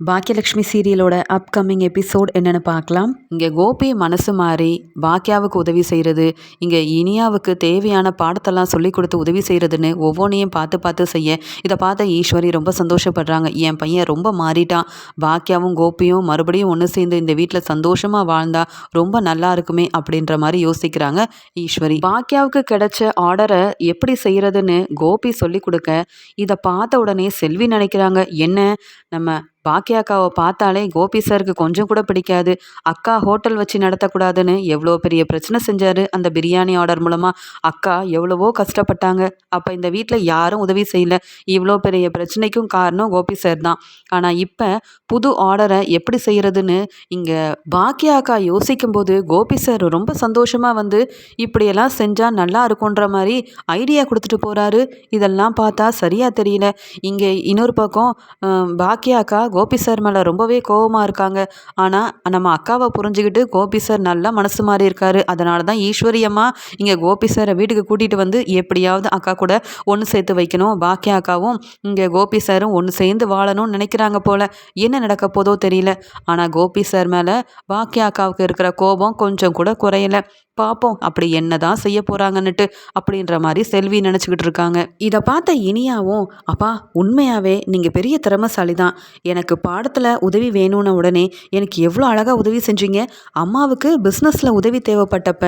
Bhagyalakshmi சீரியலோட upcoming episode என்னென்னு பார்க்கலாம். இங்கே கோபி மனசு மாறி பாக்கியாவுக்கு உதவி செய்கிறது இங்கே இனியாவுக்கு தேவையான பாடத்தெல்லாம் சொல்லி கொடுத்து உதவி செய்கிறதுன்னு ஒவ்வொன்றையும் பார்த்து பார்த்து செய்ய இதை பார்த்த ஈஸ்வரி ரொம்ப சந்தோஷப்படுறாங்க. என் பையன் ரொம்ப மாறிட்டான். பாக்கியாவும் கோபியும் மறுபடியும் ஒன்று சேர்ந்து இந்த வீட்டில் சந்தோஷமாக வாழ்ந்தா ரொம்ப நல்லா இருக்குமே அப்படின்ற மாதிரி யோசிக்கிறாங்க ஈஸ்வரி. பாக்கியாவுக்கு கிடைச்ச ஆர்டரை எப்படி செய்கிறதுன்னு கோபி சொல்லி கொடுக்க இதை பார்த்த உடனே செல்வி நினைக்கிறாங்க என்ன? நம்ம பாக்கியாக்காவை பார்த்தாலே கோபி சாருக்கு கொஞ்சம் கூட பிடிக்காது. அக்கா ஹோட்டல் வச்சு நடத்தக்கூடாதுன்னு எவ்வளோ பெரிய பிரச்சனை செஞ்சார் அந்த பிரியாணி ஆர்டர் மூலமாக அக்கா எவ்வளவோ கஷ்டப்பட்டாங்க. அப்போ இந்த வீட்டில் யாரும் உதவி செய்யல. இவ்வளோ பெரிய பிரச்சனைக்கும் காரணம் கோபி சார் தான். ஆனால் இப்போ புது ஆர்டரை எப்படி செய்கிறதுன்னு இங்கே பாக்கியா அக்கா யோசிக்கும்போது கோபி சார் ரொம்ப சந்தோஷமாக வந்து இப்படியெல்லாம் செஞ்சால் நல்லா இருக்குன்ற மாதிரி ஐடியா கொடுத்துட்டு போகிறாரு இதெல்லாம் பார்த்தா சரியாக தெரியல. இங்கே இன்னொரு பக்கம் பாக்கியா அக்கா கோபி சார் மேலே ரொம்பவே கோபமாக இருக்காங்க. ஆனால் நம்ம அக்காவை புரிஞ்சுக்கிட்டு கோபி சார் நல்லா மனசு மாறி இருக்காரு. அதனால தான் ஈஸ்வரியம்மா இங்கே கோபி சாரை வீட்டுக்கு கூட்டிகிட்டு வந்து எப்படியாவது அக்கா கூட ஒன்று சேர்த்து வைக்கணும். பாக்கியா அக்காவும் இங்கே கோபி சாரும் ஒன்று சேர்ந்து வாழணும்னு நினைக்கிறாங்க போல். என்ன நடக்க போதோ தெரியல. ஆனால் கோபி சார் மேலே பாக்கிய அக்காவுக்கு இருக்கிற கோபம் கொஞ்சம் கூட குறையலை. பார்ப்போம் அப்படி என்ன தான் செய்ய போகிறாங்கன்னுட்டு அப்படின்ற மாதிரி செல்வி நினச்சிக்கிட்டு இருக்காங்க. இதை பார்த்த இனியாவும் அப்பா உண்மையாகவே நீங்கள் பெரிய திறமசாலி தான் எனக்கு பாடத்தில் உதவி வேணும்னு உடனே எனக்கு எவ்வளோ அழகாக உதவி செஞ்சீங்க. அம்மாவுக்கு பிஸ்னஸில் உதவி தேவைப்பட்டப்ப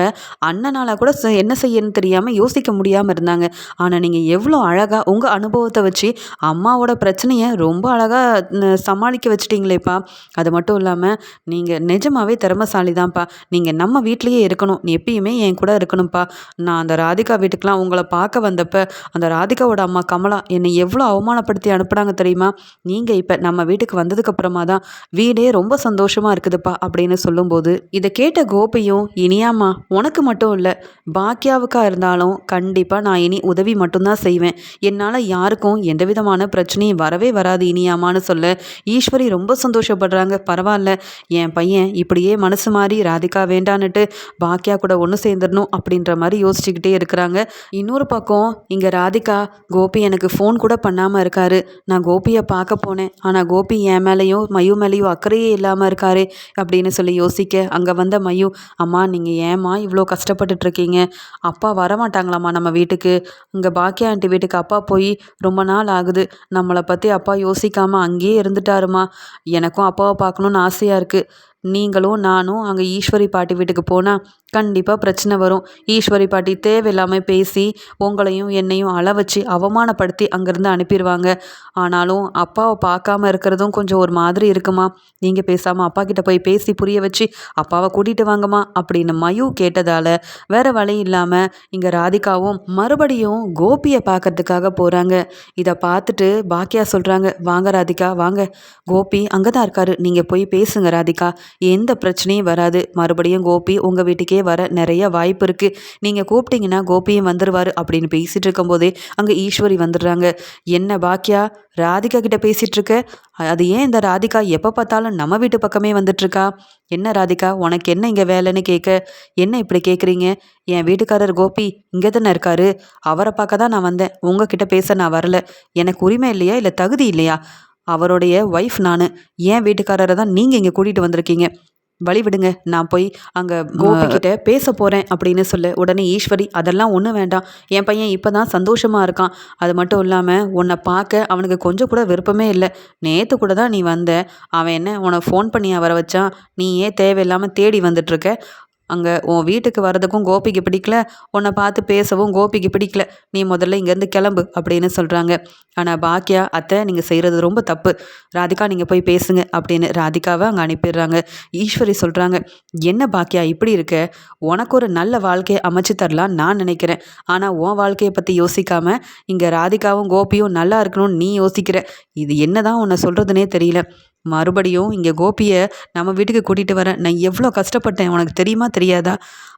அண்ணனால் கூட என்ன செய்யணும்னு தெரியாமல் யோசிக்க முடியாமல் இருந்தாங்க. ஆனால் நீங்கள் எவ்வளோ அழகாக உங்கள் அனுபவத்தை வச்சு அம்மாவோட பிரச்சனையை ரொம்ப அழகாக சமாளிக்க வச்சிட்டிங்களேப்பா. அது மட்டும் இல்லாமல் நீங்கள் நிஜமாகவே திறமசாலி தான்ப்பா நீங்கள் நம்ம வீட்லேயே இருக்கணும். நீ எப்பயுமே என் கூட இருக்கணும்ப்பா. நான் அந்த ராதிகா வீட்டுக்கெலாம் உங்களை பார்க்க வந்தப்ப அந்த ராதிகாவோட அம்மா கமலா என்னை எவ்வளோ அவமானப்படுத்தி அனுப்புனாங்க தெரியுமா? நீங்கள் இப்போ நம்ம வீட்டுக்கு வந்ததுக்கப்புறமா தான் வீடே ரொம்ப சந்தோஷமாக இருக்குதுப்பா அப்படின்னு சொல்லும்போது இதை கேட்ட கோபியும் இனியாம்மா உனக்கு மட்டும் இல்லை பாக்கியாவுக்காக இருந்தாலும் கண்டிப்பாக நான் இனி உதவி மட்டும்தான் செய்வேன். என்னால் யாருக்கும் எந்த விதமான பிரச்சனையும் வரவே வராது இனியாமான்னு சொல்ல ஈஸ்வரி ரொம்ப சந்தோஷப்படுறாங்க. பரவாயில்ல என் பையன் இப்படியே மனசு மாறி ராதிகா வேண்டான்னுட்டு பாக்கியா கூட ஒன்று சேர்ந்துடணும் அப்படின்ற மாதிரி யோசிச்சுக்கிட்டே இருக்கிறாங்க. இன்னொரு பக்கம் இங்கே ராதிகா கோபி எனக்கு ஃபோன் கூட பண்ணாமல் இருக்காரு. நான் கோபியை பார்க்க போனேன். ஆனால் கோபி என் மேலேயும் மயு மேலேயும் அக்கறையே இல்லாமல் இருக்காரு அப்படின்னு சொல்லி யோசிக்க அங்கே வந்த மயு அம்மா நீங்கள் ஏம்மா இவ்வளோ கஷ்டப்பட்டுட்ருக்கீங்க அப்பா வரமாட்டாங்களாம்மா நம்ம வீட்டுக்கு? இங்கே பாக்கியா ஆண்டி வீட்டுக்கு அப்பா போய் ரொம்ப நாள் ஆகுது. நம்மளை பற்றி அப்பா யோசிக்காமல் அங்கேயே இருந்துட்டாருமா? எனக்கும் அப்பாவை பார்க்கணுன்னு ஆசையாக இருக்குது நீங்களும் நானும் அங்கே ஈஸ்வரி பாட்டி வீட்டுக்கு போனால் கண்டிப்பாக பிரச்சனை வரும். ஈஸ்வரி பாட்டி தேவையில்லாமல் பேசி உங்களையும் என்னையும் அள வச்சு அவமானப்படுத்தி அங்கேருந்து அனுப்பிடுவாங்க ஆனாலும் அப்பாவை பார்க்காம இருக்கிறதும் கொஞ்சம் ஒரு மாதிரி இருக்குமா? நீங்கள் பேசாமல் அப்பா கிட்ட போய் பேசி புரிய வச்சு அப்பாவை கூட்டிகிட்டு வாங்கம்மா அப்படின்னு மயு கேட்டதால் வேற வழி இல்லாமல் இங்கே ராதிகாவும் மறுபடியும் கோபியை பார்க்கறதுக்காக போகிறாங்க இதை பார்த்துட்டு பாக்கியா சொல்கிறாங்க வாங்க ராதிகா வாங்க. கோபி அங்கே தான் இருக்காரு நீங்கள் போய் பேசுங்க ராதிகா. எந்த பிரச்சனையும் வராது. மறுபடியும் கோபி உங்கள் வீட்டுக்கே வர நிறைய வாய்ப்பு இருக்குது நீங்கள் கூப்பிட்டீங்கன்னா கோபியும் வந்துடுவார் அப்படின்னு பேசிகிட்டு இருக்கும்போதே அங்கே ஈஸ்வரி வந்துடுறாங்க. என்ன பாக்கியா ராதிகா கிட்ட பேசிகிட்டு இருக்க? அது ஏன் இந்த ராதிகா? எப்போ பார்த்தாலும் நம்ம வீட்டு பக்கமே வந்துட்டுருக்கா? என்ன ராதிகா உனக்கு என்ன இங்கே வேலைன்னு கேட்க? என்ன இப்படி கேட்குறீங்க? என் வீட்டுக்காரர் கோபி இங்கே தானே இருக்காரு. அவரை பார்க்க தான் நான் வந்தேன். உங்ககிட்ட பேச நான் வரல. எனக்கு உரிமை இல்லையா? இல்லை தகுதி இல்லையா? அவருடைய ஒய்ஃப் நான். ஏன் வீட்டுக்காரரை தான் நீங்கள் இங்கே கூட்டிகிட்டு வந்திருக்கீங்க. வழி விடுங்க. நான் போய் அங்கே கோபிக்கிட்ட பேச போகிறேன் அப்படின்னு சொல்லு. உடனே ஈஸ்வரி அதெல்லாம் ஒன்றும் வேண்டாம். என் பையன் இப்போ தான் சந்தோஷமாக இருக்கான். அது மட்டும் இல்லாமல் உன்னை பார்க்க அவனுக்கு கொஞ்சம் கூட விருப்பமே இல்லை. நேற்று கூட தான் நீ வந்த. அவன் என்ன உன்னை ஃபோன் பண்ணி வர வச்சான். நீ ஏன் தேவையில்லாமல் தேடி வந்துட்டுருக்க அங்கே உன் வீட்டுக்கு வர்றதுக்கும் கோபிக்கு பிடிக்கல. உன்னை பார்த்து பேசவும் கோபிக்கு பிடிக்கல. நீ முதல்ல இங்கேருந்து கிளம்பு அப்படின்னு சொல்கிறாங்க ஆனால் பாக்கியா அத்தை நீங்கள் செய்கிறது ரொம்ப தப்பு. ராதிகா நீங்கள் போய் பேசுங்க அப்படின்னு ராதிகாவை அங்கே அனுப்பிடுறாங்க. ஈஸ்வரி சொல்கிறாங்க என்ன பாக்கியா இப்படி இருக்க? உனக்கு ஒரு நல்ல வாழ்க்கையை அமைச்சு தரலாம் நான் நினைக்கிறேன். ஆனால் உன் வாழ்க்கையை பற்றி யோசிக்காமல் இங்கே ராதிகாவும் கோபியும் நல்லா இருக்கணும்னு நீ யோசிக்கிற. இது என்ன தான் உன்னை சொல்கிறதுனே தெரியல. மறுபடியும் இங்கே கோபியை நம்ம வீட்டுக்கு கூட்டிகிட்டு வரேன் நான் எவ்வளோ கஷ்டப்பட்டேன் உனக்கு தெரியுமா தெரியாதா?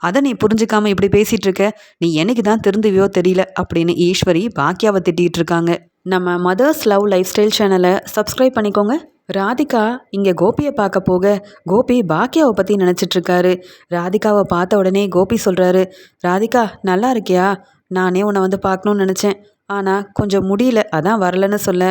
அதை நீ புரிஞ்சுக்காமல் இப்படி பேசிகிட்டு இருக்க? நீ என்னைக்கு தான் திருந்துவியோ தெரியல அப்படின்னு ஈஸ்வரி பாக்கியாவை திட்டிகிட்டு இருக்காங்க. நம்ம மதர்ஸ் லவ் லைஃப் ஸ்டைல் சேனலை சப்ஸ்கிரைப் பண்ணிக்கோங்க. ராதிகா இங்கே கோபியை பார்க்க போக கோபி பாக்கியாவை பற்றி நினச்சிட்ருக்காரு ராதிகாவை பார்த்த உடனே கோபி சொல்கிறாரு ராதிகா நல்லா இருக்கியா? நானே உன்னை வந்து பார்க்கணுன்னு நினச்சேன். ஆனால் கொஞ்சம் முடியல அதான் வரலன்னு சொல்ல.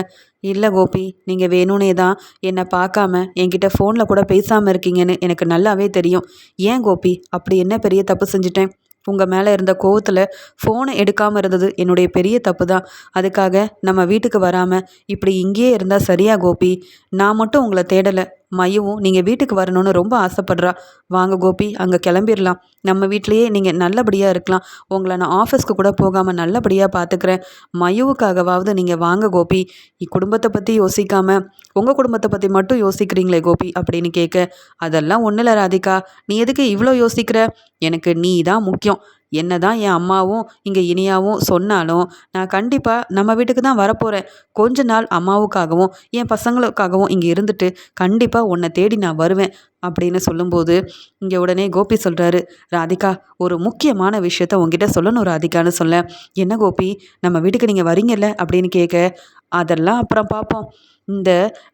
இல்லை கோபி நீங்கள் வேணும்னே தான் என்னை பார்க்காம என்கிட்ட ஃபோனில் கூட பேசாமல் இருக்கீங்கன்னு எனக்கு நல்லாவே தெரியும். ஏன் கோபி அப்படி என்ன பெரிய தப்பு செஞ்சிட்டேன்? உங்கள் மேலே இருந்த கோவத்தில் ஃபோனை எடுக்காமல் இருந்தது என்னுடைய பெரிய தப்பு தான் அதுக்காக நம்ம வீட்டுக்கு வராமல் இப்படி இங்கேயே இருந்தால் சரியா கோபி? நான் மட்டும் உங்களை தேடலை. மையவும் நீங்கள் வீட்டுக்கு வரணும்னு ரொம்ப ஆசைப்படுறா. வாங்க கோபி அங்கே கிளம்பிடலாம் நம்ம வீட்லேயே நீங்கள் நல்லபடியாக இருக்கலாம். உங்களை நான் ஆஃபீஸ்க்கு கூட போகாமல் நல்லபடியாக பார்த்துக்கிறேன் மயுவுக்காகவாவது நீங்கள் வாங்க கோபி. குடும்பத்தை பற்றி யோசிக்காமல் உங்கள் குடும்பத்தை பற்றி மட்டும் யோசிக்கிறீங்களே கோபி அப்படின்னு கேட்க அதெல்லாம் ஒன்றும் இல்லை ராதிகா. நீ எதுக்கு இவ்வளோ யோசிக்கிற? எனக்கு நீ தான் முக்கியம். என்ன தான் என் அம்மாவும் இங்கே இனியாவும் சொன்னாலும் நான் கண்டிப்பாக நம்ம வீட்டுக்கு தான் வரப்போகிறேன் கொஞ்ச நாள் அம்மாவுக்காகவும் என் பசங்களுக்காகவும் இங்கே இருந்துட்டு கண்டிப்பாக உன்னை தேடி நான் வருவேன். அப்படின்னு சொல்லும்போது இங்கே உடனே கோபி சொல்கிறாரு ராதிகா ஒரு முக்கியமான விஷயத்த உங்ககிட்ட சொல்லணும் ராதிகான்னு சொல்ல என்ன கோபி? நம்ம வீட்டுக்கு நீங்கள் வரீங்கல்ல? அப்படின்னு கேட்க அதெல்லாம் அப்புறம் பார்ப்போம். இந்த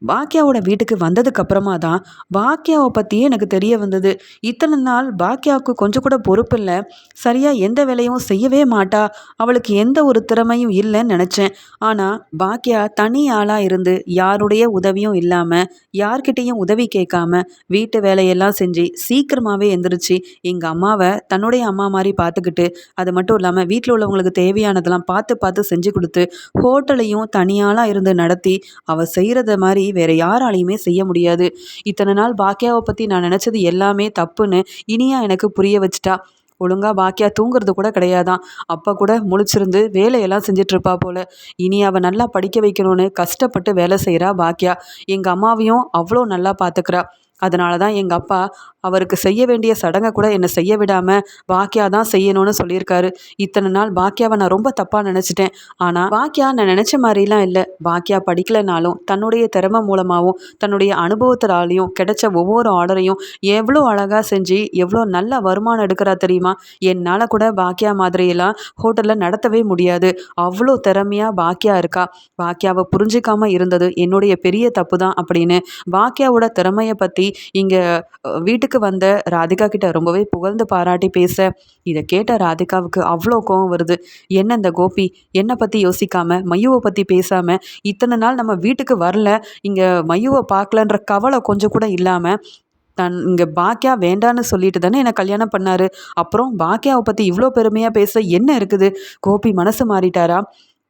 பாக்கியாவோட வீட்டுக்கு வந்ததுக்கு அப்புறமா தான் பாக்கியாவை பற்றியே எனக்கு தெரிய வந்தது. இத்தனை நாள் பாக்கியாவுக்கு கொஞ்சம் கூட பொறுப்பு இல்லை. சரியாக எந்த வேலையும் செய்யவே மாட்டா. அவளுக்கு எந்த ஒரு திறமையும் இல்லைன்னு நினச்சேன். ஆனால் பாக்கியா தனி ஆளாக இருந்து யாருடைய உதவியும் இல்லாமல் யார்கிட்டேயும் உதவி கேட்காம வீட்டு வேலையெல்லாம் செஞ்சு சீக்கிரமாகவே எந்திரிச்சு எங்கள் அம்மாவை தன்னுடைய அம்மா மாதிரி பார்த்துக்கிட்டு அது மட்டும் இல்லாமல் வீட்டில் உள்ளவங்களுக்கு தேவையானதெல்லாம் பார்த்து பார்த்து செஞ்சு கொடுத்து ஹோட்டலையும் தனியாலாம் இருந்து நடத்தி அவள் செய்கிறத மாதிரி வேறு யாராலையுமே செய்ய முடியாது. இத்தனை நாள் பாக்கியாவை பற்றி நான் நினச்சது எல்லாமே தப்புன்னு இனியா எனக்கு புரிய வச்சிட்டா. ஒழுங்காக பாக்கியா தூங்குறது கூட கிடையாதான். அப்போ கூட முழிச்சிருந்து வேலையெல்லாம் செஞ்சிட்ருப்பா போல். இனி அவள் நல்லா படிக்க வைக்கணும்னு கஷ்டப்பட்டு வேலை செய்கிறா பாக்கியா எங்கள் அம்மாவையும் அவ்வளோ நல்லா பார்த்துக்கிறா. அதனால தான் எங்கள் அப்பா அவருக்கு செய்ய வேண்டிய சடங்கை கூட என்னை செய்ய விடாமல் பாக்கியா தான் செய்யணும்னு சொல்லியிருக்காரு. இத்தனை நாள் பாக்கியாவை நான் ரொம்ப தப்பாக நினச்சிட்டேன். ஆனால் பாக்கியா நான் நினச்ச மாதிரிலாம் இல்லை. பாக்கியா படிக்கலைனாலும் தன்னுடைய திறமை மூலமாகவும் தன்னுடைய அனுபவத்தினாலையும் கிடைச்ச ஒவ்வொரு ஆர்டரையும் எவ்வளோ அழகாக செஞ்சு எவ்வளோ நல்ல வருமானம் எடுக்கிறா தெரியுமா? என்னால் கூட பாக்கியா மாதிரியெல்லாம் ஹோட்டலில் நடத்தவே முடியாது. அவ்வளோ திறமையாக பாக்கியா இருக்கா? பாக்கியாவை புரிஞ்சிக்காமல் இருந்தது என்னுடைய பெரிய தப்பு தான் அப்படின்னு பாக்கியாவோட திறமையை பற்றி இங்கே வீட்டுக்கு வீட்டுக்கு வந்த ராதிகா கிட்ட ரொம்பவே புகழ்ந்து பாராட்டி பேச இதை கேட்ட ராதிகாவுக்கு அவ்வளோ கோவம் வருது. என்ன இந்த கோபி? என்னை பற்றி யோசிக்காம மையுவை பற்றி பேசாமல் இத்தனை நாள் நம்ம வீட்டுக்கு வரல இங்கே மையுவை பார்க்கலன்ற கவலை கொஞ்சம் கூட இல்லாமல் தன் இங்கே பாக்கியா வேண்டான்னு சொல்லிட்டு தானே என்னை கல்யாணம் பண்ணார். அப்புறம் பாக்கியாவை பற்றி இவ்வளோ பெருமையாக பேச என்ன இருக்குது? கோபி மனசு மாறிட்டாரா?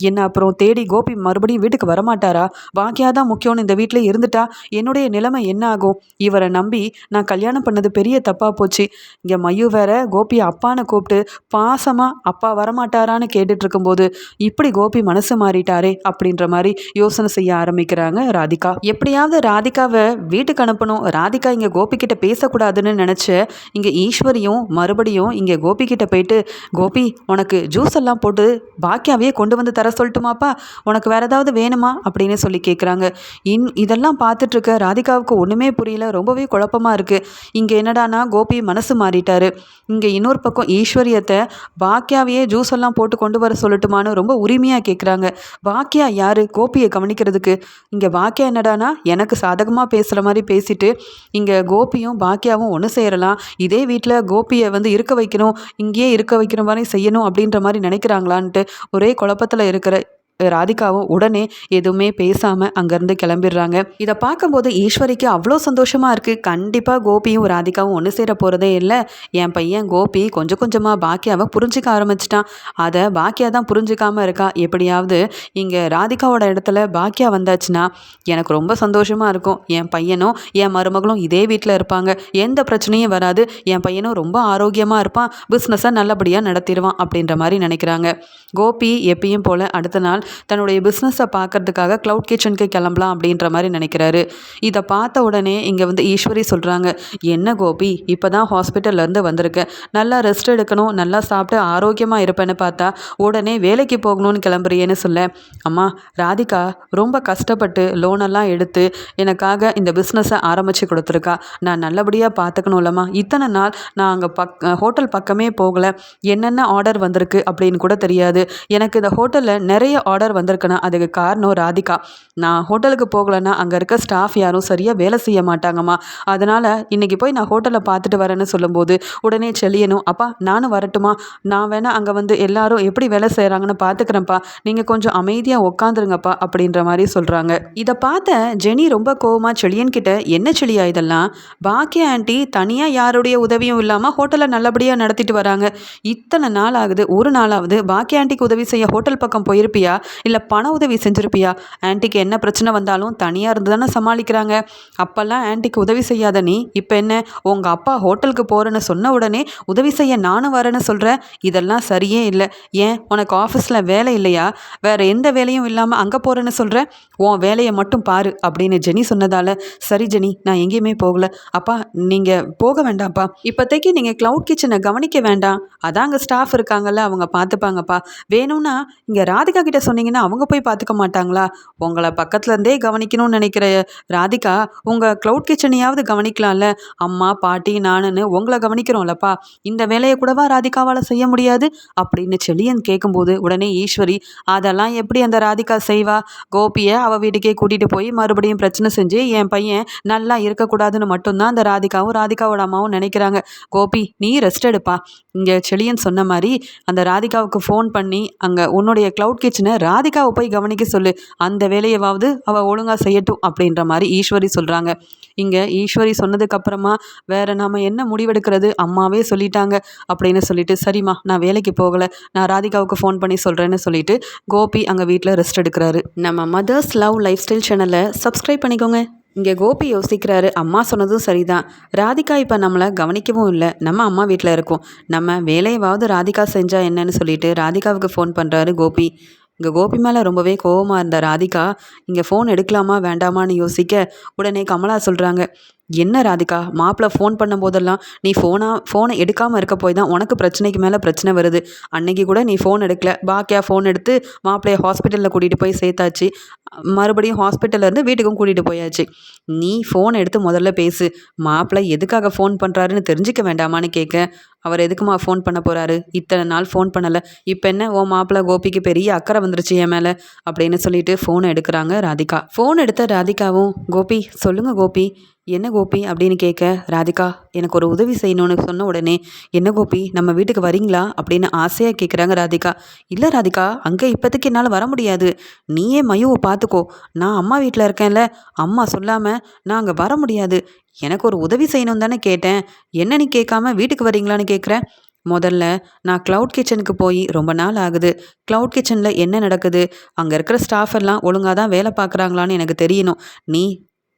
என்ன அப்புறம் தேடி கோபி மறுபடியும் வீட்டுக்கு வரமாட்டாரா? பாக்கியா தான் முக்கியம்னு இந்த வீட்டில் இருந்துட்டா? என்னுடைய நிலைமை என்ன ஆகும்? இவரை நம்பி நான் கல்யாணம் பண்ணது பெரிய தப்பாக போச்சு. இங்கே மையு வேற கோபி அப்பான்னு கூப்பிட்டு பாசமாக அப்பா வரமாட்டாரான்னு கேட்டுட்டு இருக்கும்போது இப்படி கோபி மனசு மாறிட்டாரே அப்படின்ற மாதிரி யோசனை செய்ய ஆரம்பிக்கிறாங்க ராதிகா. எப்படியாவது ராதிகாவை வீட்டுக்கு அனுப்பணும். ராதிகா இங்கே கோபி கிட்ட பேசக்கூடாதுன்னு நினச்ச இங்கே ஈஸ்வரியும் மறுபடியும் இங்கே கோபி கிட்ட போயிட்டு கோபி உனக்கு ஜூஸ் எல்லாம் போட்டு பாக்கியாவே கொண்டு வந்து தர சொல்லட்டுமாப்பா? உனக்கு வேறு ஏதாவது வேணுமா? அப்படின்னு சொல்லி கேட்குறாங்க இன் இதெல்லாம் பார்த்துட்ருக்க ராதிகாவுக்கு ஒன்றுமே புரியல. ரொம்பவே குழப்பமாக இருக்குது இங்கே என்னடானா கோபி மனசு மாறிட்டாரு. இங்கே இன்னொரு பக்கம் ஈஸ்வரியத்தை பாக்கியாவையே ஜூஸ் எல்லாம் போட்டு கொண்டு வர சொல்லட்டுமான்னு ரொம்ப உரிமையாக கேட்குறாங்க பாக்கியா யார்? கோபியை கவனிக்கிறதுக்கு. இங்கே பாக்கியா என்னடானா எனக்கு சாதகமாக பேசுகிற மாதிரி பேசிட்டு இங்கே கோபியும் பாக்கியாவும் ஒன்று சேரலாம். இதே வீட்டில் கோபியை வந்து இருக்க வைக்கணும் இங்கேயே இருக்க வைக்கிற மாதிரி செய்யணும் அப்படின்ற மாதிரி நினைக்கிறாங்களான்ட்டு ஒரே குழப்பத்தில் இருக்கிற ராதிகாவும் உடனே எதுவுமே பேசாமல் அங்கேருந்து கிளம்பிடுறாங்க. இதை பார்க்கும்போது ஈஸ்வரிக்கு அவ்வளோ சந்தோஷமாக இருக்குது கண்டிப்பாக கோபியும் ராதிகாவும் ஒன்று சேர போகிறதே இல்லை. என் பையன் கோபி கொஞ்சம் கொஞ்சமாக பாக்கியாவை புரிஞ்சிக்க ஆரம்பிச்சிட்டான். அதை பாக்கியா தான் புரிஞ்சிக்காமல் இருக்கா? எப்படியாவது இங்கே ராதிகாவோட இடத்துல பாக்கியா வந்தாச்சுன்னா எனக்கு ரொம்ப சந்தோஷமாக இருக்கும். என் பையனும் என் மருமகளும் இதே வீட்டில் இருப்பாங்க. எந்த பிரச்சனையும் வராது. என் பையனும் ரொம்ப ஆரோக்கியமாக இருப்பான். பிஸ்னஸை நல்லபடியாக நடத்திடுவான் அப்படின்ற மாதிரி நினைக்கிறாங்க. கோபி எப்பயும் போல் அடுத்த நாள் தன்னுடைய பிஸ்னஸை பார்க்கறதுக்காக க்ளவுட் கிச்சனுக்கு கிளம்பலாம் அப்படின்ற மாதிரி நினைக்கிறாரு. இதை பார்த்த உடனே இங்கே வந்து ஈஸ்வரி சொல்கிறாங்க என்ன கோபி இப்போ தான் ஹாஸ்பிட்டல்லேருந்து வந்திருக்கேன் நல்லா ரெஸ்ட் எடுக்கணும் நல்லா சாப்பிட்டு ஆரோக்கியமாக இருப்பேன்னு பார்த்தா உடனே வேலைக்கு போகணும்னு கிளம்புறியேன்னு சொல்ல அம்மா ராதிகா ரொம்ப கஷ்டப்பட்டு லோனெல்லாம் எடுத்து எனக்காக இந்த பிஸ்னஸை ஆரம்பித்து கொடுத்துருக்கா. நான் நல்லபடியாக பார்த்துக்கணும்லம்மா இத்தனை நாள் நான் அங்கே பக் ஹோட்டல் பக்கமே போகலை. என்னென்ன ஆர்டர் வந்திருக்கு அப்படின்னு கூட தெரியாது. எனக்கு இந்த ஹோட்டலில் நிறைய ஆர்டர் வந்திருக்குன்னா அதுக்கு காரணம் ராதிகா. நான் ஹோட்டலுக்கு போகலைன்னா அங்கே இருக்க ஸ்டாஃப் யாரும் சரியாக வேலை செய்ய மாட்டாங்கம்மா. அதனால் இன்றைக்கி போய் நான் ஹோட்டலில் பார்த்துட்டு வரேன்னு சொல்லும்போது உடனே செல்லியனும் அப்பா நானும் வரட்டுமா நான் வேணால் அங்கே வந்து எல்லாரும் எப்படி வேலை செய்கிறாங்கன்னு பார்த்துக்கிறேன்ப்பா. நீங்கள் கொஞ்சம் அமைதியாக உட்காந்துருங்கப்பா அப்படின்ற மாதிரி சொல்கிறாங்க இதை பார்த்த ஜெனி ரொம்ப கோவமாக செழியன்கிட்ட என்ன செழியா இதெல்லாம்? பாக்கிய ஆண்டி தனியாக யாருடைய உதவியும் இல்லாமல் ஹோட்டலை நல்லபடியாக நடத்திட்டு வராங்க. இத்தனை நாள் ஆகுது ஒரு நாளாவது பாக்கிய ஆண்டிக்கு உதவி செய்ய ஹோட்டல் பக்கம் போயிருப்பியா? இல்லை பண உதவி செஞ்சுருப்பியா? ஆன்ட்டிக்கு என்ன பிரச்சனை வந்தாலும் தனியாக இருந்து தானே சமாளிக்கிறாங்க. அப்போல்லாம் ஆன்ட்டிக்கு உதவி செய்யாத நீ இப்போ என்ன? உங்கள் அப்பா ஹோட்டலுக்கு போகிறேன்னு சொன்ன உடனே உதவி செய்ய நானும் வரேன்னு சொல்கிறேன் இதெல்லாம் சரியே இல்லை. ஏன்? உனக்கு ஆஃபீஸில் வேலை இல்லையா? வேறு எந்த வேலையும் இல்லாமல் அங்கே போகிறேன்னு சொல்கிறேன் உன் வேலையை மட்டும் பாரு அப்படின்னு ஜெனி சொன்னதால் சரி ஜெனி நான் எங்கேயுமே போகல. அப்பா நீங்கள் போக வேண்டாம்ப்பா. இப்போதைக்கு நீங்கள் க்ளவுட் கிச்சனை கவனிக்க வேண்டாம். அதான் அங்கே ஸ்டாஃப் இருக்காங்கல்ல அவங்க பார்த்துப்பாங்கப்பா. வேணும்னா இங்கே ராதிகா கிட்ட சொன்னீங்கன்னா அவங்க போய் பார்த்துக்க மாட்டாங்களா? உங்களை பக்கத்துலேருந்தே கவனிக்கணும்னு நினைக்கிற ராதிகா உங்கள் க்ளவுட் கிச்சனையாவது கவனிக்கலாம்ல? அம்மா பாட்டி நானுன்னு உங்களை கவனிக்கிறோம்லப்பா. இந்த வேலையை கூடவா ராதிகாவால் செய்ய முடியாது? அப்படின்னு செழியன் கேட்கும்போது உடனே ஈஸ்வரி அதெல்லாம் எப்படி அந்த ராதிகா செய்வா? கோபியை அவள் வீட்டுக்கே கூட்டிகிட்டு போய் மறுபடியும் பிரச்சனை செஞ்சு என் பையன் நல்லா இருக்கக்கூடாதுன்னு மட்டும்தான் அந்த ராதிகாவும் ராதிகாவோட அம்மாவும் நினைக்கிறாங்க. கோபி நீ ரெஸ்ட் எடுப்பா. இங்கே செழியன் சொன்ன மாதிரி அந்த ராதிகாவுக்கு ஃபோன் பண்ணி அங்கே உன்னுடைய க்ளவுட் கிச்சனை ராதிகாவை போய் கவனிக்க சொல்லு. அந்த வேலையவாவது அவள் ஒழுங்காக செய்யட்டும் அப்படின்ற மாதிரி ஈஸ்வரி சொல்கிறாங்க இங்கே ஈஸ்வரி சொன்னதுக்கப்புறமா வேறு நாம் என்ன முடிவெடுக்கிறது? அம்மாவே சொல்லிட்டாங்க அப்படின்னு சொல்லிட்டு சரிம்மா நான் வேலைக்கு போகலை. நான் ராதிகாவுக்கு ஃபோன் பண்ணி சொல்கிறேன்னு சொல்லிட்டு கோபி அங்கே வீட்டில் ரெஸ்ட் எடுக்கிறாரு. நம்ம மதர்ஸ் லவ் லைஃப் ஸ்டைல் சேனலை சப்ஸ்கிரைப் பண்ணிக்கோங்க. இங்கே கோபி யோசிக்கிறாரு அம்மா சொன்னதும் சரிதான். ராதிகா இப்போ நம்மளை கவனிக்கவும் இல்லை. நம்ம அம்மா வீட்டில் இருக்கோம். நம்ம வேலையவாவது ராதிகா செஞ்சால் என்னன்னு சொல்லிட்டு ராதிகாவுக்கு ஃபோன் பண்ணுறாரு கோபி. இங்கே கோபி மேலே ரொம்பவே கோபமாக இருந்த ராதிகா இங்கே ஃபோன் எடுக்கலாமா வேண்டாமான்னு யோசிக்க? உடனே கமலா சொல்கிறாங்க என்ன ராதிகா மாப்பிள்ளை ஃபோன் பண்ணும் போதெல்லாம் நீ ஃபோனாக ஃபோனை எடுக்காமல் இருக்க போய் தான் உனக்கு பிரச்சனைக்கு மேலே பிரச்சனை வருது. அன்னைக்கு கூட நீ ஃபோன் எடுக்கல. பாக்கியா ஃபோன் எடுத்து மாப்பிள்ளைய ஹாஸ்பிட்டலில் கூட்டிகிட்டு போய் சேர்த்தாச்சு. மறுபடியும் ஹாஸ்பிட்டல்லேருந்து வீட்டுக்கும் கூட்டிகிட்டு போயாச்சு. நீ ஃபோன் எடுத்து முதல்ல பேசு. மாப்பிள்ளை எதுக்காக ஃபோன் பண்ணுறாருன்னு தெரிஞ்சிக்க வேண்டாமான்னு கேட்க. அவர் எதுக்குமா ஃபோன் பண்ண போகிறாரு இத்தனை நாள் ஃபோன் பண்ணலை. இப்போ என்ன? ஓ மாப்பிள்ளை கோபிக்கு பெரிய அக்கறை வந்துருச்சு என் மேலே. அப்படின்னு சொல்லிட்டு ஃபோனை எடுக்கிறாங்க ராதிகா. ஃபோன் எடுத்த ராதிகாவும் கோபி சொல்லுங்கள் கோபி. என்ன கோபி? அப்படின்னு கேட்க ராதிகா எனக்கு ஒரு உதவி செய்யணும்னு சொன்ன உடனே என்ன கோபி நம்ம வீட்டுக்கு வரீங்களா? அப்படின்னு ஆசையாக கேட்குறாங்க ராதிகா. இல்லை ராதிகா அங்கே இப்போதைக்கு என்னால் வர முடியாது. நீயே மயுவை பார்த்துக்கோ நான் அம்மா வீட்டில் இருக்கேன்ல. அம்மா சொல்லாமல் நான் அங்கே வர முடியாது. எனக்கு ஒரு உதவி செய்யணும் தானே கேட்டேன். என்ன நீ கேட்காம வீட்டுக்கு வரீங்களான்னு கேட்குறேன் முதல்ல நான் க்ளவுட் கிச்சனுக்கு போய் ரொம்ப நாள் ஆகுது. க்ளவுட் கிச்சனில் என்ன நடக்குது? அங்கே இருக்கிற ஸ்டாஃப் எல்லாம் ஒழுங்காக தான் வேலை பார்க்குறாங்களான்னு எனக்கு தெரியணும். நீ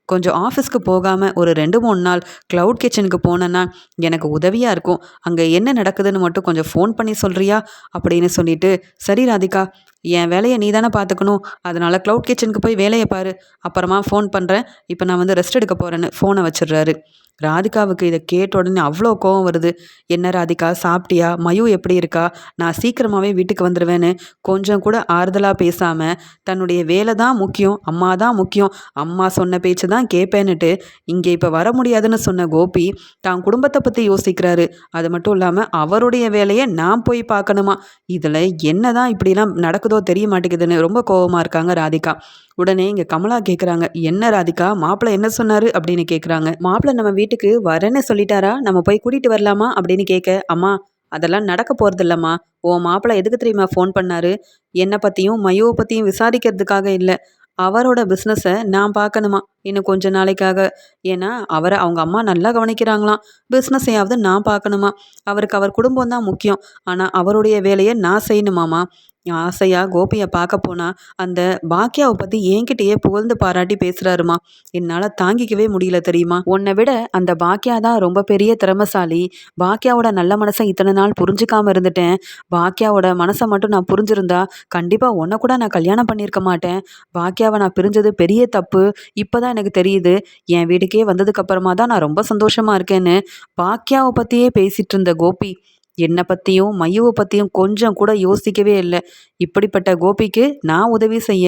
கொஞ்சம் ஆஃபீஸ்க்கு போகாமல் ஒரு ரெண்டு மூணு நாள் க்ளவுட் கிச்சனுக்கு போனேன்னா எனக்கு உதவியாக இருக்கும். அங்கே என்ன நடக்குதுன்னு மட்டும் கொஞ்சம் ஃபோன் பண்ணி சொல்கிறியா அப்படின்னு சொல்லிட்டு சரி ராதிகா என் வேலையை நீ தானே பார்த்துக்கணும். அதனால் க்ளவுட் கிச்சனுக்கு போய் வேலையை பாரு. அப்புறமா ஃபோன் பண்ணுறேன் இப்போ நான் வந்து ரெஸ்ட் எடுக்க போகிறேன்னு ஃபோனை வச்சிடுறாரு. ராதிகாவுக்கு இதை கேட்ட உடனே அவ்வளோ கோவம் வருது. என்ன ராதிகா சாப்பிட்டியா? மயு எப்படி இருக்கா? நான் சீக்கிரமாகவே வீட்டுக்கு வந்துடுவேன்னு கொஞ்சம் கூட ஆறுதலாக பேசாமல் தன்னுடைய வேலை தான் முக்கியம். அம்மா தான் முக்கியம். அம்மா சொன்ன பேச்சு தான் கேட்பேன்னுட்டு இங்கே இப்போ வர முடியாதுன்னு சொன்ன கோபி தான் குடும்பத்தை பற்றி யோசிக்கிறாரு. அது மட்டும் இல்லாமல் அவருடைய வேலையை நான் போய் பார்க்கணுமா? இதில் என்ன தான் இப்படிலாம் நடக்குதோ தெரிய மாட்டேங்குதுன்னு ரொம்ப கோபமாக இருக்காங்க ராதிகா. உடனே இங்கே கமலா கேட்குறாங்க என்ன ராதிகா மாப்பிள்ளை என்ன சொன்னார்? அப்படின்னு கேட்குறாங்க மாப்பிள்ளை நம்ம வீட்டுக்கு வரேன்னு சொல்லிட்டாரா? நம்ம போய் கூட்டிகிட்டு வரலாமா? அப்படின்னு கேட்க அம்மா அதெல்லாம் நடக்க போகிறதில்லம்மா உன் ஓ மாப்பிள்ளை எதுக்கு தெரியுமா ஃபோன் பண்ணார்? என்னை பற்றியும் மயுவை பற்றியும் விசாரிக்கிறதுக்காக இல்லை. அவரோட பிஸ்னஸை நான் பார்க்கணுமா இன்னும் கொஞ்ச நாளைக்காக. ஏன்னா அவரை அவங்க அம்மா நல்லா கவனிக்கிறாங்களாம். பிஸ்னஸையாவது நான் பார்க்கணுமா அவருக்கு அவர் குடும்பம் தான் முக்கியம். ஆனால் அவருடைய வேலையை நான் செய்யணுமாமா ஆசையாக கோபியை பார்க்க போனால் அந்த பாக்கியாவை பற்றி என்கிட்டயே புகழ்ந்து பாராட்டி பேசுகிறாருமா என்னால் தாங்கிக்கவே முடியல தெரியுமா. உன்னை விட அந்த பாக்கியா தான் ரொம்ப பெரிய திறமசாலி. பாக்கியாவோட நல்ல மனசை இத்தனை நாள் புரிஞ்சுக்காமல் இருந்துட்டேன். பாக்கியாவோட மனசை மட்டும் நான் புரிஞ்சிருந்தா கண்டிப்பாக உன்னை கூட நான் கல்யாணம் பண்ணியிருக்க மாட்டேன். பாக்கியாவை நான் பிரிஞ்சது பெரிய தப்பு. இப்போ தான் எனக்கு தெரியுது என் வீட்டுக்கே வந்ததுக்கப்புறமா தான் நான் ரொம்ப சந்தோஷமாக இருக்கேன்னு. பாக்கியாவை பற்றியே பேசிகிட்டு இருந்த கோபி என்னை பற்றியும் மையுவை பற்றியும் கொஞ்சம் கூட யோசிக்கவே இல்லை. இப்படிப்பட்ட கோபிக்கு நான் உதவி செய்ய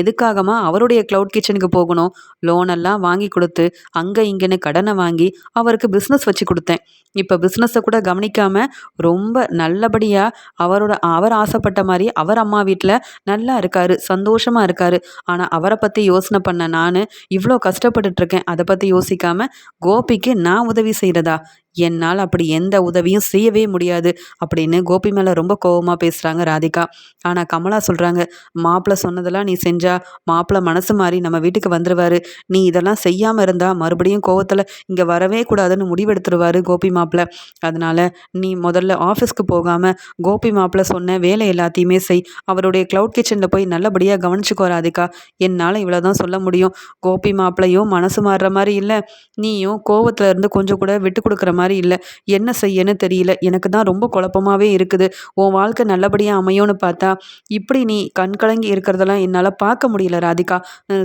எதுக்காகமா அவருடைய க்ளவுட் கிச்சனுக்கு போகணும்? லோனெல்லாம் வாங்கி கொடுத்து அங்கே இங்கேன்னு கடனை வாங்கி அவருக்கு பிஸ்னஸ் வச்சு கொடுத்தேன். இப்போ பிஸ்னஸை கூட கவனிக்காமல் ரொம்ப நல்லபடியாக அவரோட அவர் ஆசைப்பட்ட மாதிரி அவர் அம்மா வீட்டில் நல்லா இருக்கார் சந்தோஷமாக இருக்கார். ஆனால் அவரை பற்றி யோசனை பண்ண நான் இவ்வளோ கஷ்டப்பட்டுட்ருக்கேன் அதை பற்றி யோசிக்காமல் கோபிக்கு நான் உதவி செய்கிறதா என்னால் அப்படி எந்த உதவியும் செய்யவே முடியாது அப்படின்னு கோபி மேலே ரொம்ப கோபமாக பேசுகிறாங்க ராதிகா. ஆனால் கமலா சொல்கிறாங்க மாப்பிள்ளை சொன்னதெல்லாம் நீ செஞ்சா மாப்பிள்ளை மனசு மாறி நம்ம வீட்டுக்கு வந்துடுவார் நீ இதெல்லாம் செய்யாமல் இருந்தால் மறுபடியும் கோவத்தில் இங்கே வரவே கூடாதுன்னு முடிவெடுத்துருவாரு கோபி மாப்பிள்ளை அதனால் நீ முதல்ல ஆஃபீஸ்க்கு போகாமல் கோபி மாப்பிள்ளை சொன்ன வேலை எல்லாத்தையுமே செய். அவருடைய க்ளவுட் கிச்சனில் போய் நல்லபடியாக கவனிச்சுக்கோ ராதிகா. என்னால் இவ்வளோ தான் சொல்ல முடியும். கோபி மாப்பிள்ளையும் மனசு மாறுற மாதிரி இல்லை. நீயும் கோவத்தில் இருந்து கொஞ்சம் கூட விட்டு கொடுக்குற மாதிரி மாதிரி இல்லை. என்ன செய்யன்னு தெரியல. எனக்கு தான் ரொம்ப குழப்பமாகவே இருக்குது. உன் வாழ்க்கை நல்லபடியாக அமையும்னு பார்த்தா இப்படி நீ கண் கலங்கி இருக்கிறதெல்லாம் என்னால் பார்க்க முடியல ராதிகா.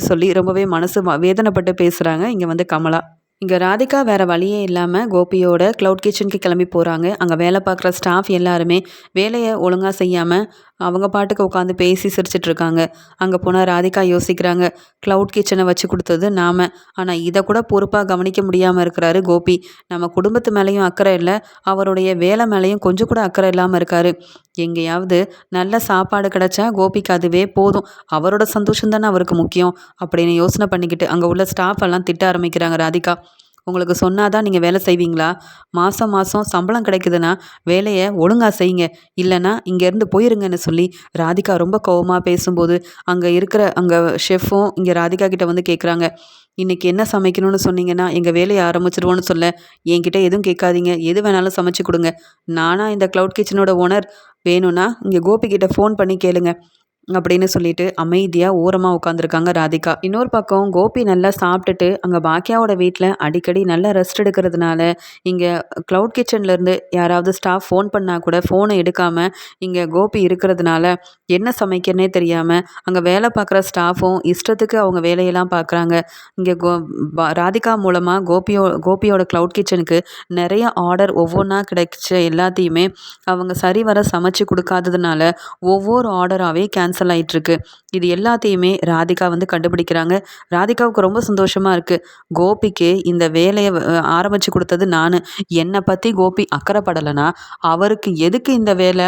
சொல்லி ரொம்பவே மனசு வேதனைப்பட்டு பேசுகிறாங்க இங்கே வந்து கமலா. இங்கே ராதிகா வேறு வழியே இல்லாமல் கோபியோட க்ளவுட் கிச்சனுக்கு கிளம்பி போகிறாங்க அங்கே வேலை பார்க்குற ஸ்டாஃப் எல்லாருமே வேலையை ஒழுங்காக செய்யாமல் அவங்க பாட்டுக்கு உட்காந்து பேசி சிரிச்சிட்ருக்காங்க. அங்கே போனால் ராதிகா யோசிக்கிறாங்க க்ளவுட் கிச்சனை வச்சு கொடுத்தது நாம். ஆனால் இதை கூட பொறுப்பாக கவனிக்க முடியாமல் இருக்கிறாரு கோபி. நம்ம குடும்பத்து மேலேயும் அக்கறை இல்லை அவருடைய வேலை மேலேயும் கொஞ்சம் கூட அக்கறை இல்லாமல் இருக்கார். எங்கேயாவது நல்ல சாப்பாடு கிடச்சா கோபிக்கு அதுவே போதும். அவரோட சந்தோஷம் தானே அவருக்கு முக்கியம் அப்படின்னு யோசனை பண்ணிக்கிட்டு அங்கே உள்ள ஸ்டாஃப் எல்லாம் திட்ட ஆரம்பிக்கிறாங்க ராதிகா. உங்களுக்கு சொன்னால் தான் நீங்கள் வேலை செய்வீங்களா? மாதம் மாதம் சம்பளம் கிடைக்குதுன்னா வேலையை ஒழுங்காக செய்யுங்க. இல்லைன்னா இங்கேருந்து போயிருங்கன்னு சொல்லி ராதிகா ரொம்ப கோவமாக பேசும்போது அங்கே இருக்கிற அங்கே ஷெஃப்பும் இங்கே ராதிகா கிட்டே வந்து கேட்குறாங்க இன்றைக்கி என்ன சமைக்கணும்னு சொன்னீங்கன்னா எங்கள் வேலையை ஆரம்பிச்சிருவோன்னு சொல்ல. என்கிட்ட எதுவும் கேட்காதீங்க. எது வேணாலும் சமைச்சு கொடுங்க. நானாக இந்த க்ளவுட் கிச்சனோட ஓனர் வேணும்னா இங்கே கோபிக்கிட்ட ஃபோன் பண்ணி கேளுங்கள் அப்படின்னு சொல்லிட்டு அமைதியாக ஓரமாக உட்காந்துருக்காங்க ராதிகா. இன்னொரு பக்கம் கோபி நல்லா சாப்பிட்டுட்டு அங்கே பாக்கியாவோட வீட்டில் அடிக்கடி நல்லா ரெஸ்ட் எடுக்கிறதுனால இங்கே க்ளவுட் கிச்சன்லேருந்து யாராவது ஸ்டாஃப் ஃபோன் பண்ணால் கூட ஃபோனை எடுக்காமல் இங்கே கோபி இருக்கிறதுனால என்ன சமைக்கிறனே தெரியாமல் அங்கே வேலை பார்க்குற ஸ்டாஃபும் இஷ்டத்துக்கு அவங்க வேலையெல்லாம் பார்க்குறாங்க இங்கே கோ ராதிகா மூலமாக கோபியோ கோபியோட க்ளவுட் கிச்சனுக்கு நிறைய ஆர்டர் ஒவ்வொன்றா கிடைச்ச எல்லாத்தையுமே அவங்க சரிவர சமைச்சு கொடுக்காததுனால ஒவ்வொரு ஆர்டராகவே கேன்சல் கேன்சல் ஆகிட்டுருக்கு இது எல்லாத்தையுமே ராதிகா வந்து கண்டுபிடிக்கிறாங்க. ராதிகாவுக்கு ரொம்ப சந்தோஷமாக இருக்குது கோபிக்கு இந்த வேலையை ஆரம்பித்து கொடுத்தது நான். என்னை பற்றி கோபி அக்கறைப்படலைன்னா அவருக்கு எதுக்கு இந்த வேலை?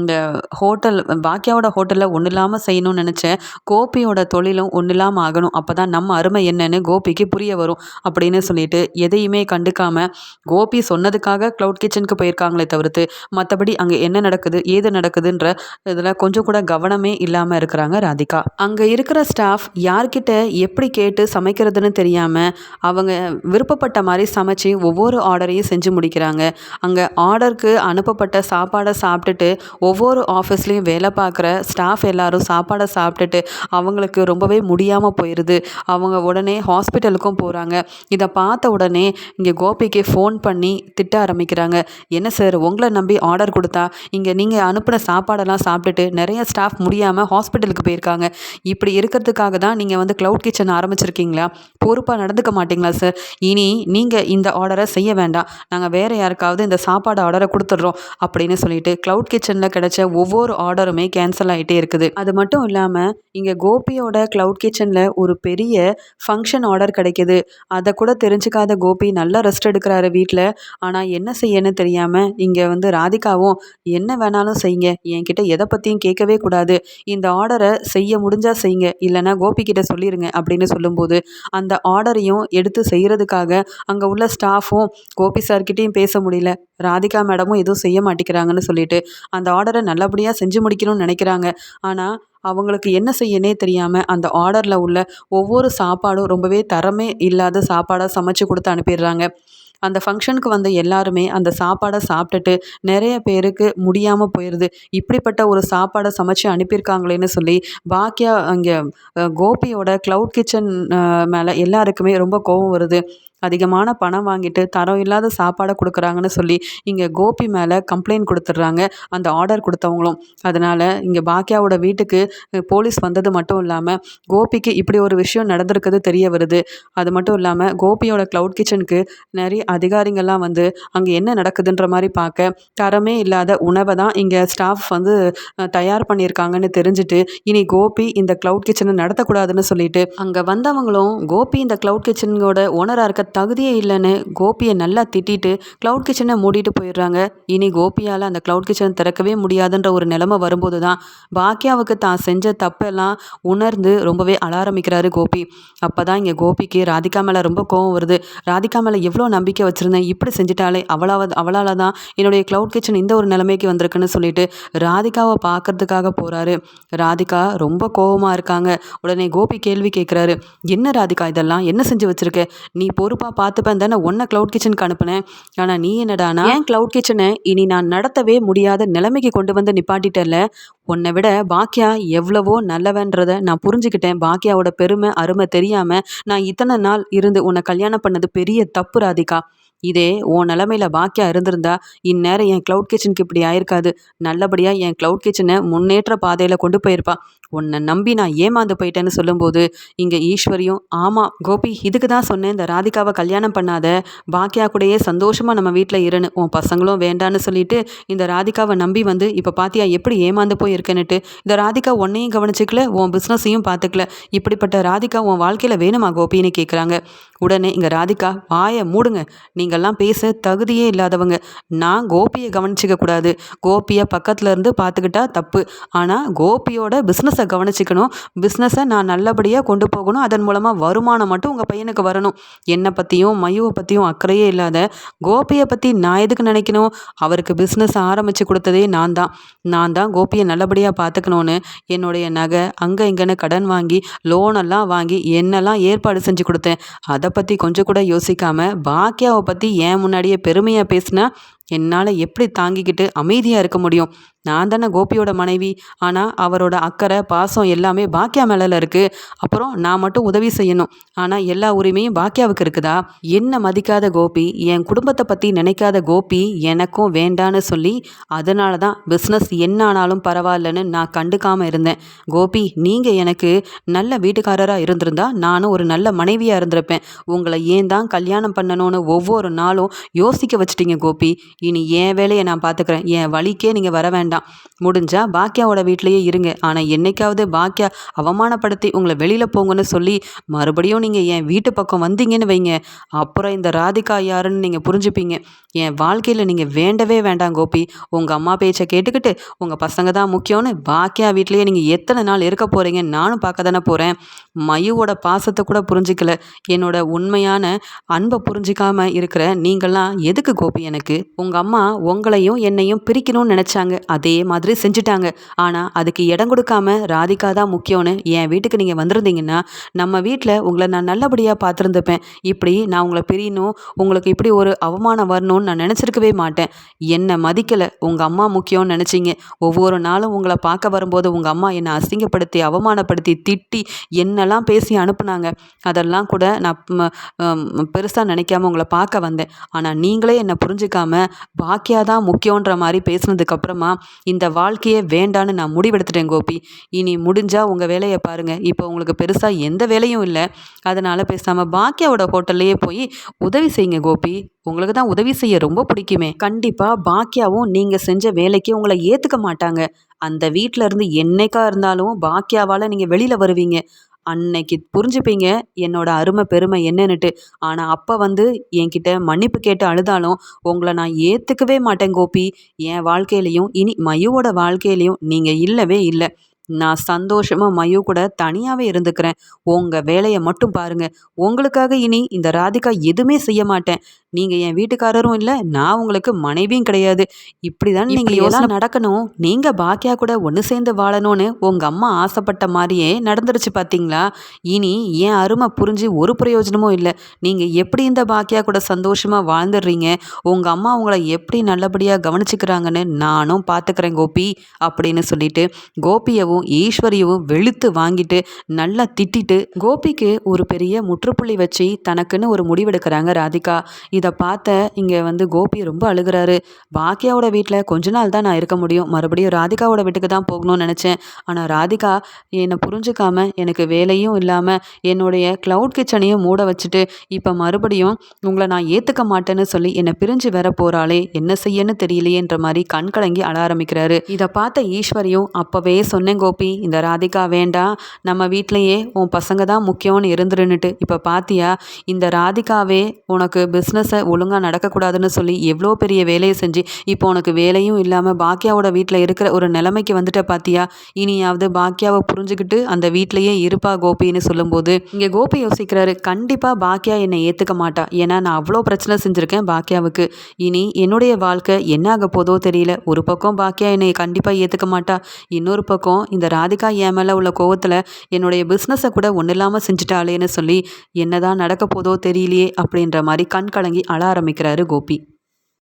இந்த ஹோட்டல் பாக்கியாவோட ஹோட்டலில் ஒன்றும் இல்லாமல் செய்யணும்னு நினச்சேன். கோபியோட தொழிலும் ஒன்றும் இல்லாமல் ஆகணும். அப்போ தான் நம்ம அருமை என்னன்னு கோபிக்கு புரிய வரும் அப்படின்னு சொல்லிட்டு எதையுமே கண்டுக்காமல் கோபி சொன்னதுக்காக க்ளவுட் கிச்சனுக்கு போயிருக்காங்களே தவிர்த்து மற்றபடி அங்கே என்ன நடக்குது ஏது நடக்குதுன்ற இதில் கொஞ்சம் கூட கவனமே இல்லை. இல்லாமல் இருக்கிறாங்க ராதிகா. அங்கே இருக்கிற ஸ்டாஃப் யார்கிட்ட எப்படி கேட்டு சமைக்கிறதுன்னு தெரியாமல் அவங்க விருப்பப்பட்ட மாதிரி சமைச்சு ஒவ்வொரு ஆர்டரையும் செஞ்சு முடிக்கிறாங்க. அங்கே ஆர்டருக்கு அனுப்பப்பட்ட சாப்பாடை சாப்பிட்டுட்டு ஒவ்வொரு ஆஃபீஸ்லேயும் வேலை பார்க்குற ஸ்டாஃப் எல்லாரும் சாப்பாடை சாப்பிட்டுட்டு அவங்களுக்கு ரொம்பவே முடியாமல் போயிடுது அவங்க உடனே ஹாஸ்பிட்டலுக்கும் போகிறாங்க இதை பார்த்த உடனே இங்கே கோபிக்கு ஃபோன் பண்ணி திட்ட ஆரம்பிக்கிறாங்க. என்ன சார் உங்களை நம்பி ஆர்டர் கொடுத்தா இங்கே நீங்கள் அனுப்பின சாப்பாடெல்லாம் சாப்பிட்டுட்டு நிறைய ஸ்டாஃப் முடியாமல் ஹாஸ்பிட்டலுக்கு போயிருக்காங்க. இப்படி இருக்கிறதுக்காக தான் நீங்கள் வந்து க்ளவுட் கிச்சன் ஆரம்பிச்சிருக்கீங்களா? பொறுப்பாக நடந்துக்க மாட்டிங்களா சார் இனி நீங்கள் இந்த ஆர்டரை செய்ய வேண்டாம். நாங்கள் வேறு யாருக்காவது இந்த சாப்பாடு ஆர்டரை கொடுத்துட்றோம் அப்படின்னு சொல்லிட்டு க்ளவுட் கிச்சனில் கிடைச்ச ஒவ்வொரு ஆர்டருமே கேன்சல் ஆகிட்டே இருக்குது. அது மட்டும் இல்லாமல் இங்கே கோபியோட க்ளவுட் கிச்சனில் ஒரு பெரிய ஃபங்க்ஷன் ஆர்டர் கிடைக்கிது. அதை கூட தெரிஞ்சுக்காத கோபி நல்லா ரெஸ்ட் எடுக்கிறாரு வீட்டில் ஆனால் என்ன செய்யன்னு தெரியாமல் இங்கே வந்து ராதிகாவும் என்ன வேணாலும் செய்யுங்க. என்கிட்ட எதை பற்றியும் கேட்கவே கூடாது. இந்த ஆர்டரை செய்ய முடிஞ்சால் செய்யுங்க இல்லைனா கோபிக்கிட்ட சொல்லிடுங்க அப்படின்னு சொல்லும்போது அந்த ஆர்டரையும் எடுத்து செய்கிறதுக்காக அங்கே உள்ள ஸ்டாஃபும் கோபி சார்கிட்டையும் பேச முடியல. ராதிகா மேடமும் எதுவும் செய்ய மாட்டேங்கிறாங்கன்னு சொல்லிட்டு அந்த ஆர்டரை நல்லபடியாக செஞ்சு முடிக்கணும்னு நினைக்கிறாங்க. ஆனால் அவங்களுக்கு என்ன செய்யனே தெரியாமல் அந்த ஆர்டரில் உள்ள ஒவ்வொரு சாப்பாடும் ரொம்பவே தரமே இல்லாத சாப்பாடாக சமைச்சு கொடுத்து அனுப்பிடுறாங்க. அந்த ஃபங்க்ஷனுக்கு வந்த எல்லாருமே அந்த சாப்பாடை சாப்பிட்டுட்டு நிறைய பேருக்கு முடியாமல் போயிடுது இப்படிப்பட்ட ஒரு சாப்பாடை சமைச்சு அனுப்பியிருக்காங்களேன்னு சொல்லி பாக்கியா அங்கே கோபியோட க்ளவுட் கிச்சன் மேலே எல்லாருக்குமே ரொம்ப கோபம் வருது. அதிகமான பணம் வாங்கிட்டு தரம் இல்லாத சாப்பாடை கொடுக்குறாங்கன்னு சொல்லி இங்கே கோபி மேலே கம்ப்ளைண்ட் கொடுத்துட்றாங்க. அந்த ஆர்டர் கொடுத்தவங்களும். அதனால் இங்கே பாக்கியாவோட வீட்டுக்கு போலீஸ் வந்தது மட்டும் இல்லாமல் கோபிக்கு இப்படி ஒரு விஷயம் நடந்திருக்குது தெரிய வருது. அது மட்டும் இல்லாமல் கோபியோட க்ளவுட் கிச்சனுக்கு நிறைய அதிகாரிங்கள்லாம் வந்து அங்கே என்ன நடக்குதுன்ற மாதிரி பார்க்க தரமே இல்லாத உணவை தான் இங்கே ஸ்டாஃப் வந்து தயார் பண்ணியிருக்காங்கன்னு தெரிஞ்சுட்டு இனி கோபி இந்த க்ளவுட் கிச்சனை நடத்தக்கூடாதுன்னு சொல்லிட்டு அங்கே வந்தவங்களும் கோபி இந்த க்ளவுட் கிச்சனோட ஓனராக இருக்க தகுதியே இல்லைன்னு கோபியை நல்லா திட்டிட்டு க்ளவுட் கிச்சனை மூடிட்டு போயிடுறாங்க. இனி கோபியால் அந்த க்ளவுட் கிச்சன் திறக்கவே முடியாதுன்ற ஒரு நிலைமை வரும்போது தான் பாக்கியாவுக்கு தான் செஞ்ச தப்பெல்லாம் உணர்ந்து ரொம்பவே அழ ஆரம்பிக்கிறாரு கோபி. அப்போ தான் இங்கே கோபிக்கு ராதிகா மேலே ரொம்ப கோவம் வருது. ராதிகா மேலே எவ்வளோ நம்பிக்கை வச்சுருந்தேன் இப்படி செஞ்சுட்டாலே அவளாவது அவளால் தான் என்னுடைய க்ளவுட் கிச்சன் இந்த ஒரு நிலைமைக்கு வந்திருக்குன்னு சொல்லிட்டு ராதிகாவை பார்க்கறதுக்காக போகிறாரு ராதிகா ரொம்ப கோவமாக இருக்காங்க. உடனே கோபி கேள்வி கேட்குறாரு என்ன ராதிகா இதெல்லாம்? என்ன செஞ்சு வச்சுருக்க? நீ பொறுப்பு பொறுப்பாக பார்த்துப்பேன் தானே. ஒன்றை க்ளவுட் கிச்சனுக்கு அனுப்புனேன். ஆனால் நீ என்னடானா? ஏன்? க்ளவுட் கிச்சனை இனி நான் நடத்தவே முடியாத நிலைமைக்கு கொண்டு வந்து நிப்பாட்டிட்டல உன்னை விட பாக்கியா எவ்வளவோ நல்லவன்றதை நான் புரிஞ்சுக்கிட்டேன். பாக்கியாவோட பெருமை அருமை தெரியாமல் நான் இத்தனை நாள் இருந்து உன்னை கல்யாணம் பண்ணது பெரிய தப்பு ராதிகா. இதே உன் நிலமையில பாக்கியா இருந்திருந்தா இந்நேரம் என் க்ளவுட் கிச்சனுக்கு இப்படி ஆயிருக்காது. நல்லபடியாக என் க்ளவுட் கிச்சனை முன்னேற்ற பாதையில் கொண்டு போயிருப்பா. உன்னை நம்பி நான் ஏமாந்து போயிட்டேன்னு சொல்லும்போது இங்கே ஈஸ்வரியும் ஆமாம் கோபி இதுக்கு தான் சொன்னேன் இந்த ராதிகாவை கல்யாணம் பண்ணாத. பாக்கியா கூடயே சந்தோஷமாக நம்ம வீட்டில் இருன்னு. உன் பசங்களும் வேண்டான்னு சொல்லிட்டு இந்த ராதிகாவை நம்பி வந்து இப்போ பாத்தியா எப்படி ஏமாந்து போயிருக்கேன்னுட்டு. இந்த ராதிகா உன்னையும் கவனிச்சிக்கல உன் பிஸ்னஸையும் பார்த்துக்கல இப்படிப்பட்ட ராதிகா உன் வாழ்க்கையில் வேணுமா கோபின்னு கேட்குறாங்க உடனே இங்கே ராதிகா வாயை மூடுங்க. நீங்கள் நீங்கள்லாம் பேச தகுதியே இல்லாதவங்க. நான் கோபியை கவனிச்சிக்க கூடாது. கோபியை பக்கத்தில் இருந்து பார்த்துக்கிட்டா தப்பு. ஆனால் கோபியோட பிஸ்னஸை கவனிச்சிக்கணும். பிஸ்னஸை நான் நல்லபடியாக கொண்டு போகணும். அதன் மூலமாக வருமானம் மட்டும் உங்கள் பையனுக்கு வரணும். என்னை பற்றியும் மயுவை பற்றியும் அக்கறையே இல்லாத கோபியை பற்றி நான் எதுக்கு நினைக்கணும்? அவருக்கு பிஸ்னஸ் ஆரம்பித்து கொடுத்ததே நான் தான். நான் தான் கோபியை நல்லபடியாக பார்த்துக்கணுன்னு என்னுடைய நகை அங்கே இங்கேன்னு கடன் வாங்கி லோனெல்லாம் வாங்கி என்னெல்லாம் ஏற்பாடு செஞ்சு கொடுத்தேன். அதை பற்றி கொஞ்சம் கூட யோசிக்காமல் பாக்கியாவை பற்றி ஏன் முன்னாடியே பெருமையாக பேசினா என்னால் எப்படி தாங்கிக்கிட்டு அமைதியாக இருக்க முடியும்? நான் தானே கோபியோட மனைவி. ஆனால் அவரோட அக்கறை பாசம் எல்லாமே பாக்கியா மேலே இருக்குது அப்புறம் நான் மட்டும் உதவி செய்யணும். ஆனால் எல்லா உரிமையும் பாக்கியாவுக்கு இருக்குதா? என்ன மதிக்காத கோபி? என் குடும்பத்தை பற்றி நினைக்காத கோபி எனக்கும் வேண்டான்னு சொல்லி அதனால தான் பிஸ்னஸ் என்ன ஆனாலும் பரவாயில்லன்னு நான் கண்டுக்காமல் இருந்தேன். கோபி நீங்கள் எனக்கு நல்ல வீட்டுக்காரராக இருந்திருந்தா நானும் ஒரு நல்ல மனைவியாக இருந்திருப்பேன். உங்களை ஏன் தான் கல்யாணம் பண்ணணும்னு ஒவ்வொரு நாளும் யோசிக்க வச்சிட்டீங்க கோபி. இனி என் வேலையை நான் பார்த்துக்கிறேன் என் வழிக்கே நீங்கள் வர வேண்டாம். முடிஞ்சால் பாக்கியாவோட வீட்லேயே இருங்க. ஆனால் என்னைக்காவது பாக்கியா அவமானப்படுத்தி உங்களை வெளியில் போங்கன்னு சொல்லி மறுபடியும் நீங்கள் என் வீட்டு பக்கம் வந்தீங்கன்னு வைங்க. அப்புறம் இந்த ராதிகா யாருன்னு நீங்கள் புரிஞ்சுப்பீங்க. என் வாழ்க்கையில் நீங்கள் வேண்டவே வேண்டாம் கோபி. உங்கள் அம்மா பேச்சை கேட்டுக்கிட்டு உங்கள் பசங்க தான் முக்கியம்னு பாக்கியா வீட்லேயே நீங்கள் எத்தனை நாள் இருக்க போகிறீங்க நானும் பார்க்க தானே போகிறேன் மயுவோட பாசத்தை கூட புரிஞ்சிக்கல. என்னோட உண்மையான அன்பை புரிஞ்சிக்காம இருக்கிற நீங்கள்லாம் எதுக்கு கோபி எனக்கு? உங்கள் அம்மா உங்களையும் என்னையும் பிரிக்கணும்னு நினச்சாங்க. அதே மாதிரி செஞ்சுட்டாங்க. ஆனால் அதுக்கு இடம் கொடுக்காம ராதிகா தான் முக்கியம்னு என் வீட்டுக்கு நீங்கள் வந்திருந்தீங்கன்னா நம்ம வீட்டில் உங்களை நான் நல்லபடியாக பார்த்துருந்துப்பேன். இப்படி நான் உங்களை பிரியணும் உங்களுக்கு இப்படி ஒரு அவமானம் வரணும்னு நான் நினச்சிருக்கவே மாட்டேன். என்னை மதிக்கலை. உங்கள் அம்மா முக்கியம்னு நினச்சிங்க. ஒவ்வொரு நாளும் உங்களை பார்க்க வரும்போது உங்கள் அம்மா என்னை அசிங்கப்படுத்தி அவமானப்படுத்தி திட்டி என்ன என்னெல்லாம் பேசி அனுப்புனாங்க. அதெல்லாம் கூட நான் பெருசாக நினைக்காம உங்களை பார்க்க வந்தேன். ஆனால் நீங்களே என்னை புரிஞ்சுக்காம பாக்கியா தான் முக்கியன்ற மாதிரி பேசுனதுக்கப்புறமா இந்த வாழ்க்கையே வேண்டான்னு நான் முடிவெடுத்துட்டேன் கோபி. இனி முடிஞ்சால் உங்கள் வேலையை பாருங்கள் இப்போ உங்களுக்கு பெருசாக எந்த வேலையும் இல்லை. அதனால் பேசாமல் பாக்கியாவோட ஹோட்டல்லையே போய் உதவி செய்யுங்க கோபி. உங்களுக்கு தான் உதவி செய்ய ரொம்ப பிடிக்குமே. கண்டிப்பாக பாக்கியாவும் நீங்கள் செஞ்ச வேலைக்கு உங்களை ஏற்றுக்க மாட்டாங்க. அந்த வீட்டில் இருந்து என்னைக்கா இருந்தாலும் பாக்கியாவால் நீங்கள் வெளியில் வருவீங்க. அன்னைக்கு புரிஞ்சுப்பீங்க என்னோட அருமை பெருமை என்னன்னுட்டு. ஆனால் அப்போ வந்து என்கிட்ட மன்னிப்பு கேட்டு அழுதாலும் உங்களை நான் ஏற்றுக்கவே மாட்டேன் கோபி. என் வாழ்க்கையிலையும் இனி மயுவோட வாழ்க்கையிலையும் நீங்கள் இல்லவே இல்லை. நான் சந்தோஷமாக மயு கூட தனியாகவே இருந்துக்கிறேன். உங்கள் வேலையை மட்டும் பாருங்கள் உங்களுக்காக இனி இந்த ராதிகா எதுவுமே செய்ய மாட்டேன். நீங்கள் என் வீட்டுக்காரரும் இல்லை நான் உங்களுக்கு மனைவியும் கிடையாது. இப்படி தான் நீங்கள் யோசனை நடக்கணும். நீங்கள் பாக்கியா கூட ஒன்று சேர்ந்து வாழணும்னு உங்கள் அம்மா ஆசைப்பட்ட மாதிரியே நடந்துருச்சு பார்த்தீங்களா இனி என் அருமை புரிஞ்சு ஒரு பிரயோஜனமும் இல்லை. நீங்கள் எப்படி இந்த பாக்கியா கூட சந்தோஷமாக வாழ்ந்துடுறீங்க? உங்கள் அம்மா உங்களை எப்படி நல்லபடியாக கவனிச்சுக்கிறாங்கன்னு நானும் பார்த்துக்கிறேன் கோபி அப்படின்னு சொல்லிட்டு கோபியவும் ஈஸ்வரியவும் வெளுத்து வாங்கிட்டு நல்லா திட்டிட்டு கோபிக்கு ஒரு பெரிய முற்றுப்புள்ளி வச்சு தனக்குன்னு ஒரு முடிவெடுக்கிறாங்க ராதிகா. இதை இதை பார்த்த இங்கே வந்து கோபி ரொம்ப அழுகிறாரு. பாக்கியாவோட வீட்டில் கொஞ்ச நாள் தான் நான் இருக்க முடியும். மறுபடியும் ராதிகாவோட வீட்டுக்கு தான் போகணும்னு நினச்சேன். ஆனால் ராதிகா என்னை புரிஞ்சுக்காம எனக்கு வேலையும் இல்லாமல் என்னுடைய க்ளவுட் கிச்சனையும் மூட வச்சுட்டு இப்போ மறுபடியும் உங்களை நான் ஏற்றுக்க மாட்டேன்னு சொல்லி என்னை பிரிஞ்சு வர போகிறாளே என்ன செய்யன்னு தெரியலையேன்ற மாதிரி கண் கலங்கி அழ ஆரம்பிக்கிறாரு. இதை பார்த்த ஈஸ்வரியும் அப்போவே சொன்னேன் கோபி இந்த ராதிகா வேண்டாம். நம்ம வீட்லேயே உன் பசங்க தான் முக்கியம்னு இருந்துருன்னுட்டு. இப்போ பார்த்தியா இந்த ராதிகாவே உனக்கு பிஸ்னஸ் ஒழுங்காக நடக்கக்கூடாதுன்னு சொல்லி எவ்வளோ பெரிய வேலையை செஞ்சு இப்போ உனக்கு வேலையும் இல்லாமல் பாக்கியாவோட வீட்டில் இருக்கிற ஒரு நிலைமைக்கு வந்துட்ட பார்த்தியா இனியாவது பாக்கியாவை புரிஞ்சுக்கிட்டு அந்த வீட்லேயே இருப்பா கோபின்னு சொல்லும்போது இங்கே கோபி யோசிக்கிறாரு கண்டிப்பாக பாக்கியா என்னை ஏற்றுக்க மாட்டா. ஏன்னா நான் அவ்வளோ பிரச்சனை செஞ்சுருக்கேன் பாக்கியாவுக்கு. இனி என்னுடைய வாழ்க்கை என்ன ஆக போதோ தெரியல. ஒரு பக்கம் பாக்கியா என்னை கண்டிப்பாக ஏற்றுக்க மாட்டா. இன்னொரு பக்கம் இந்த ராதிகா என் மேலே உள்ள கோவத்தில் என்னுடைய பிஸ்னஸை கூட ஒன்றும் இல்லாமல் செஞ்சுட்டாளேன்னு சொல்லி என்னதான் நடக்க போதோ தெரியலையே அப்படின்ற மாதிரி கண் கலங்கி அழ ஆரம்பிக்கிறாரு கோபி.